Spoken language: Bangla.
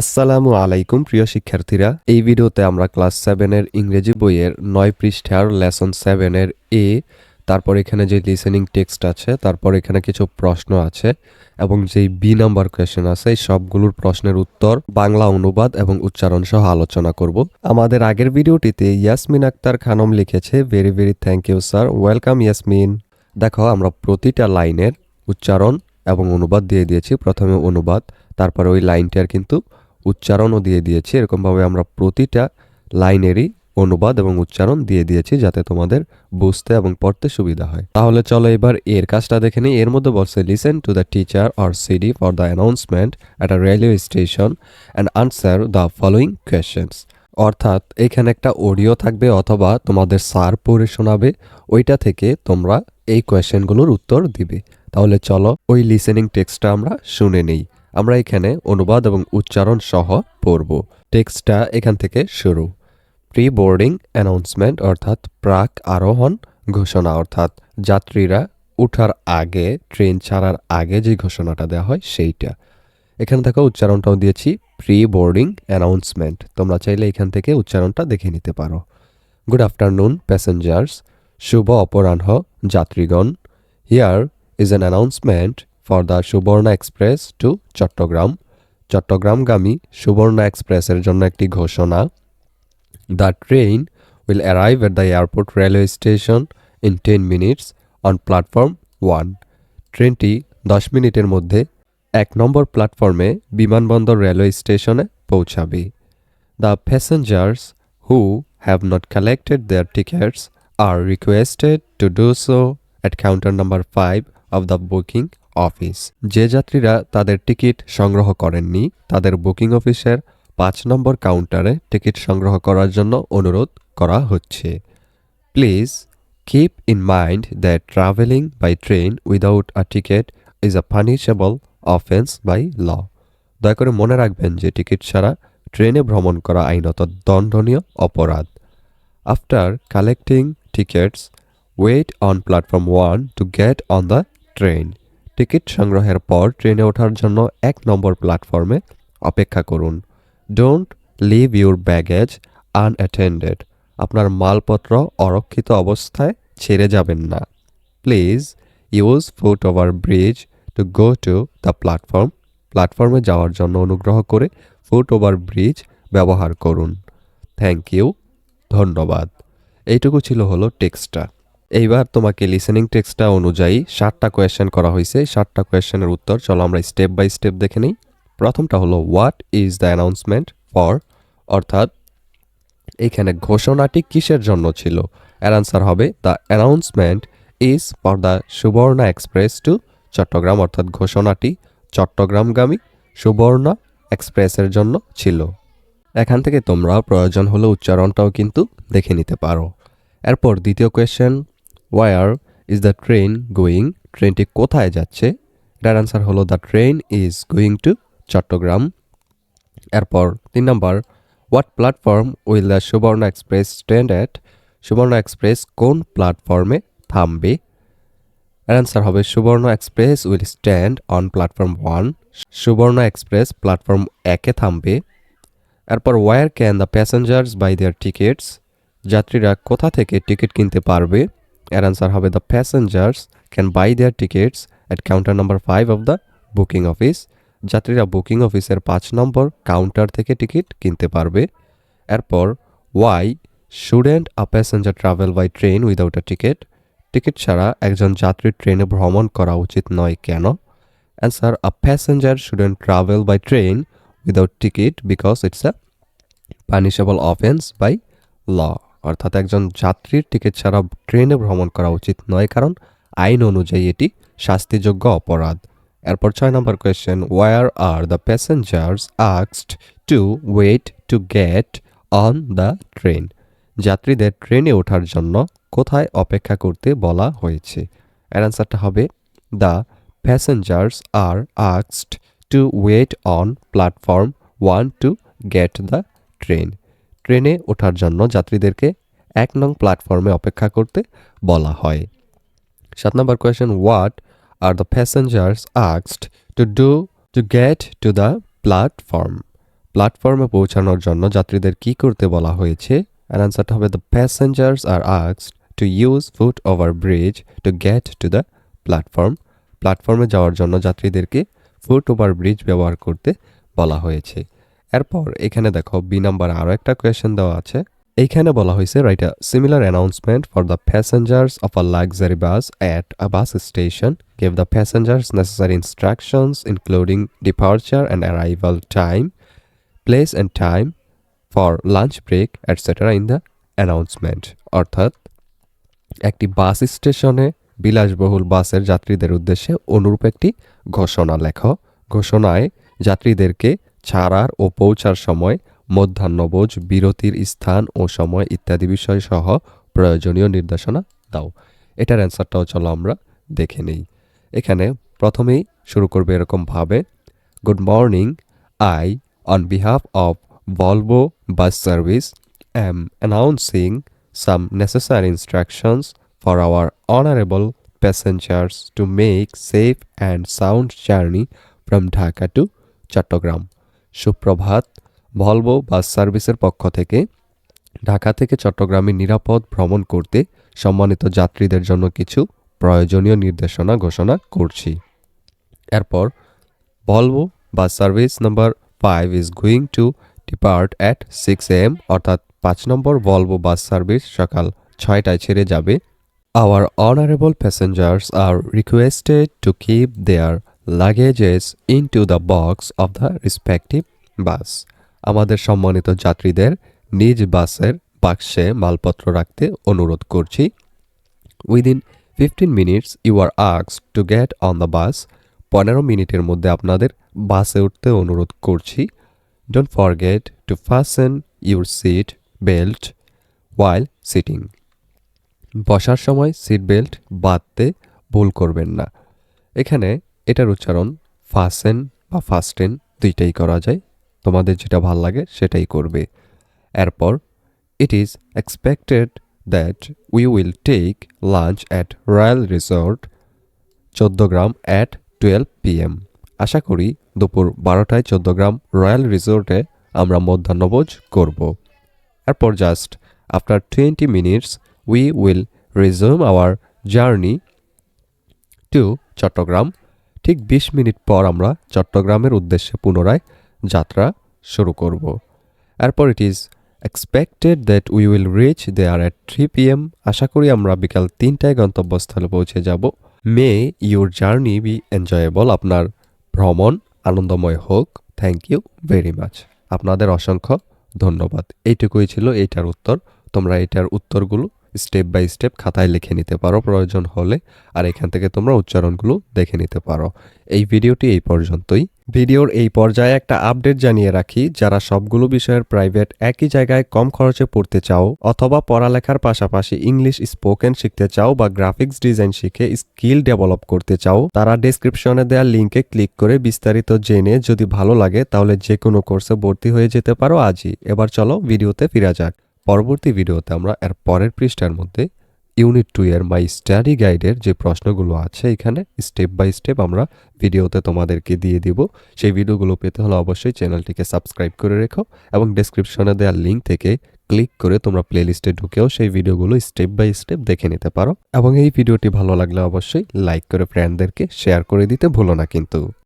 আসসালামু আলাইকুম, প্রিয় শিক্ষার্থীরা। এই ভিডিওতে আমরা ক্লাস সেভেনের ইংরেজি বইয়ের নয় পৃষ্ঠার লেসন সেভেনের এ, তারপর এখানে যে লিসেনিং টেক্সট আছে, তারপর এখানে কিছু প্রশ্ন আছে, এবং যেই বি নাম্বার কোয়েশ্চেন আছে, এই সবগুলোর প্রশ্নের উত্তর, বাংলা অনুবাদ এবং উচ্চারণ সহ আলোচনা করব। আমাদের আগের ভিডিওটিতে ইয়াসমিন আক্তার খানম লিখেছে very very thank you sir welcome Yasmin দেখো, আমরা প্রতিটা লাইনের উচ্চারণ এবং অনুবাদ দিয়ে দিয়েছি। প্রথমে অনুবাদ, তারপরে ওই লাইনটার কিন্তু উচ্চারণও দিয়ে দিয়েছি। এরকমভাবে আমরা প্রতিটা লাইনেরই অনুবাদ এবং উচ্চারণ দিয়ে দিয়েছি যাতে তোমাদের বুঝতে এবং পড়তে সুবিধা হয়। তাহলে চলো এবার এর কাজটা দেখে নিই। এর মধ্যে বলছে listen to the teacher or CD for the announcement at a railway station and answer the following questions অর্থাৎ এখানে একটা অডিও থাকবে অথবা তোমাদের সার পড়ে শোনাবে, ওইটা থেকে তোমরা এই কোয়েশ্চেনগুলোর উত্তর দিবে। তাহলে চলো ওই লিসেনিং টেক্সটটা আমরা শুনে নেই। আমরা এখানে অনুবাদ এবং উচ্চারণ সহ পড়ব। টেক্সটটা এখান থেকে শুরু। প্রি বোর্ডিং অ্যানাউন্সমেন্ট অর্থাৎ প্রাক আরোহণ ঘোষণা অর্থাৎ যাত্রীরা উঠার আগে, ট্রেন ছাড়ার আগে যে ঘোষণাটা দেওয়া হয় সেইটা। এখানে থেকে উচ্চারণটাও দিয়েছি প্রি বোর্ডিং অ্যানাউন্সমেন্ট। তোমরা চাইলে এখান থেকে উচ্চারণটা দেখে নিতে পারো। Good afternoon, passengers. শুভ অপরাহ্ন, যাত্রীগণ। Here is an announcement for the Subarna express to Chittagong চট্টগ্রামগামী Suborna এক্সপ্রেসের জন্য একটি ঘোষণা the train will arrive at the airport railway station in ten minutes on platform one ট্রেনটি দশ মিনিটের মধ্যে এক নম্বর প্ল্যাটফর্মে বিমানবন্দর রেলওয়ে স্টেশনে পৌঁছাবে। The passengers who have not collected their tickets are requested to do so at counter number five of the booking office. যে যাত্রীরা তাদের টিকিট সংগ্রহ করেননি, তাদের বুকিং অফিসের পাঁচ নম্বর কাউন্টারে টিকিট সংগ্রহ করার জন্য অনুরোধ করা হচ্ছে। Please keep in mind that travelling by train without a ticket is a punishable offence by law দয়া করে মনে রাখবেন যে টিকিট ছাড়া ট্রেনে ভ্রমণ করা আইনত দণ্ডনীয় অপরাধ। After collecting tickets wait on platform one to get on the train ticket সংগ্রহের পর ট্রেনে ওঠার জন্য এক নম্বর প্ল্যাটফর্মে অপেক্ষা করুন। Don't leave your baggage unattended আপনার মালপত্র অরক্ষিত অবস্থায় ছেড়ে যাবেন না। Please use foot over bridge to go to the platform প্ল্যাটফর্মে যাওয়ার জন্য অনুগ্রহ করে ফুট ওভার ব্রিজ ব্যবহার করুন। থ্যাংক ইউ ধন্যবাদ। এইটুকু ছিল হলো টেক্সটটা। এইবার তোমাকে লিসেনিং টেক্সটটা অনুযায়ী ষাটটা কোয়েশ্চেন করা হয়েছে। ষাটটা কোয়েশ্চেনের উত্তর, চলো আমরা স্টেপ বাই স্টেপ দেখে নিই। প্রথমটা হলো what is the announcement for অর্থাৎ, এখানে ঘোষণাটি কিসের জন্য ছিল? এর আনসার হবে the announcement is for the Suborna express to Chattogram অর্থাৎ ঘোষণাটি চট্টগ্রামগামী সুবর্ণা এক্সপ্রেসের জন্য ছিল। এখান থেকে তোমরা প্রয়োজন হলে উচ্চারণটাও কিন্তু দেখে নিতে পারো। এরপর দ্বিতীয় question where is the train going ট্রেনটি কোথায় যাচ্ছে? এটার আনসার হলো the train is going to Chattogram এরপর তিন number what platform will the Suborna express stand at Suborna express কোন প্ল্যাটফর্মে থামবে? এর আনসার হবে Suborna express will stand on platform one Suborna express platform একে থামবে। এরপর where can the passengers buy their tickets যাত্রীরা কোথা থেকে টিকিট কিনতে পারবে? এর আনসার হবে the passengers can buy their tickets at counter number five of the booking office যাত্রীরা বুকিং অফিসের পাঁচ নম্বর কাউন্টার থেকে টিকিট কিনতে পারবে। এরপর why shouldn't a passenger travel by train without a ticket ticket ছাড়া একজন যাত্রী ট্রেনে ভ্রমণ করা উচিত নয় কেন? Answer a passenger shouldn't travel by train without ticket because it's a punishable offence by law অর্থাৎ একজন যাত্রীর টিকিট ছাড়া ট্রেনে ভ্রমণ করা উচিত নয়, কারণ আইন অনুযায়ী এটি শাস্তিযোগ্য অপরাধ। এরপর ছয় number question where are the passengers আক্সড to wait to get on the train যাত্রীদের ট্রেনে ওঠার জন্য কোথায় অপেক্ষা করতে বলা হয়েছে? এর অ্যান্সারটা হবে the passengers are আক্সড to wait on platform one to get the train ট্রেনে ওঠার জন্য যাত্রীদেরকে এক নং প্ল্যাটফর্মে অপেক্ষা করতে বলা হয়। সাত number question what are the passengers আক্সড to do to get to the platform প্ল্যাটফর্মে পৌঁছানোর জন্য যাত্রীদের কি করতে বলা হয়েছে? অ্যান্সারটা হবে the passengers are আক্সড to use foot over bridge to get to the platform প্ল্যাটফর্মে যাওয়ার জন্য যাত্রীদেরকে ফুট ওভার ব্রিজ ব্যবহার করতে বলা হয়েছে। এরপর এখানে দেখো বি নাম্বার আরও একটা কোয়েশ্চেন দেওয়া আছে। এইখানে বলা হয়েছে write a similar announcement for the passengers of a luxury bus at a bus station give the passengers necessary instructions including departure and arrival time place and time for lunch break etcetera in the announcement অর্থাৎ, একটি বাস স্টেশনে বিলাসবহুল বাসের যাত্রীদের উদ্দেশ্যে অনুরূপ একটি ঘোষণা লেখ। ঘোষণায় যাত্রীদেরকে ছাড়ার ও পৌঁছার সময় মধ্যাহ্নভোজ, বিরতির স্থান ও সময় ইত্যাদি বিষয় সহ প্রয়োজনীয় নির্দেশনা দাও। এটার অ্যান্সারটাও চলো আমরা দেখে নেই। এখানে প্রথমেই শুরু করবে এরকমভাবে good morning, I, on behalf of Volvo bus service am announcing some necessary instructions for our honourable passengers to make safe and sound journey from Dhaka to Chattogram. সুপ্রভাত, ভলভো বাস সার্ভিসের পক্ষ থেকে ঢাকা থেকে চট্টগ্রামে নিরাপদ ভ্রমণ করতে সম্মানিত যাত্রীদের জন্য কিছু প্রয়োজনীয় নির্দেশনা ঘোষণা করছি। এরপর, Volvo bus service number five is going to depart at six AM, অর্থাৎ পাঁচ নম্বর ভলভো বাস সার্ভিস সকাল ছয়টায় ছেড়ে যাবে। Our honourable passengers are requested to keep their luggages into the box of the respective bus আমাদের সম্মানিত যাত্রীদের নিজ বাসের বাক্সে মালপত্র রাখতে অনুরোধ করছি। Within fifteen minutes you are আক্স to get on the bus পনেরো মিনিটের মধ্যে আপনাদের বাসে উঠতে অনুরোধ করছি। Don't forget to fasten your seat belt while sitting বসার সময় সিট বেল্ট বাঁধতে ভুল করবেন না। এখানে এটার উচ্চারণ ফাসেন বা ফাস্টেন দুইটাই করা যায়। তোমাদের যেটা ভালো লাগে সেটাই করবে। এরপর it is expected that we will take lunch at Royal Resort Chauddagram at twelve PM আশা করি দুপুর বারোটায় চোদ্দ গ্রাম রয়্যাল রিসোর্টে আমরা মধ্যাহ্নভোজ করব। এরপর just after twenty minutes we will resume our journey to Chattogram ঠিক বিশ মিনিট পর আমরা চট্টগ্রামের উদ্দেশ্যে পুনরায় যাত্রা শুরু করব। এরপর it is expected that we will reach there at three PM আশা করি আমরা বিকাল তিনটায় গন্তব্যস্থলে পৌঁছে যাব। May your journey be enjoyable আপনার ভ্রমণ আনন্দময় হোক। থ্যাংক ইউ ভেরি মাচ আপনাদের অসংখ্য ধন্যবাদ। এইটুকুই ছিল এইটার উত্তর। তোমরা এটার উত্তরগুলো স্টেপ বাই স্টেপ খাতায় লিখে নিতে পারো, প্রয়োজন হলে, আর এখান থেকে তোমরা উচ্চারণগুলো দেখে নিতে পারো। এই ভিডিওটি এই পর্যন্তই। ভিডিওর এই পর্যায়ে একটা আপডেট জানিয়ে রাখি, যারা সবগুলো বিষয়ের প্রাইভেট একই জায়গায় কম খরচে পড়তে চাও, অথবা পড়ালেখার পাশাপাশি ইংলিশ স্পোকেন শিখতে চাও বা গ্রাফিক্স ডিজাইন শিখে স্কিল ডেভেলপ করতে চাও, তারা ডেসক্রিপশনে দেওয়া লিঙ্কে ক্লিক করে বিস্তারিত জেনে যদি ভালো লাগে, তাহলে যে কোনো কোর্সে ভর্তি হয়ে যেতে পারো আজই। এবার চলো ভিডিওতে ফিরা যাক। পরবর্তী ভিডিওতে আমরা এর পরের পৃষ্ঠার মধ্যে ইউনিট টু এর মাই স্টাডি গাইডের যে প্রশ্নগুলো আছে এখানে স্টেপ বাই স্টেপ আমরা ভিডিওতে তোমাদেরকে দিয়ে দিব। সেই ভিডিওগুলো পেতে হলে অবশ্যই চ্যানেলটিকে সাবস্ক্রাইব করে রেখো এবং ডেসক্রিপশনে দেওয়া লিঙ্ক থেকে ক্লিক করে তোমরা প্লেলিস্টে ঢুকেও সেই ভিডিওগুলো স্টেপ বাই স্টেপ দেখে নিতে পারো। এবং এই ভিডিওটি ভালো লাগলে অবশ্যই লাইক করে ফ্রেন্ডদেরকে শেয়ার করে দিতে ভুলো না কিন্তু।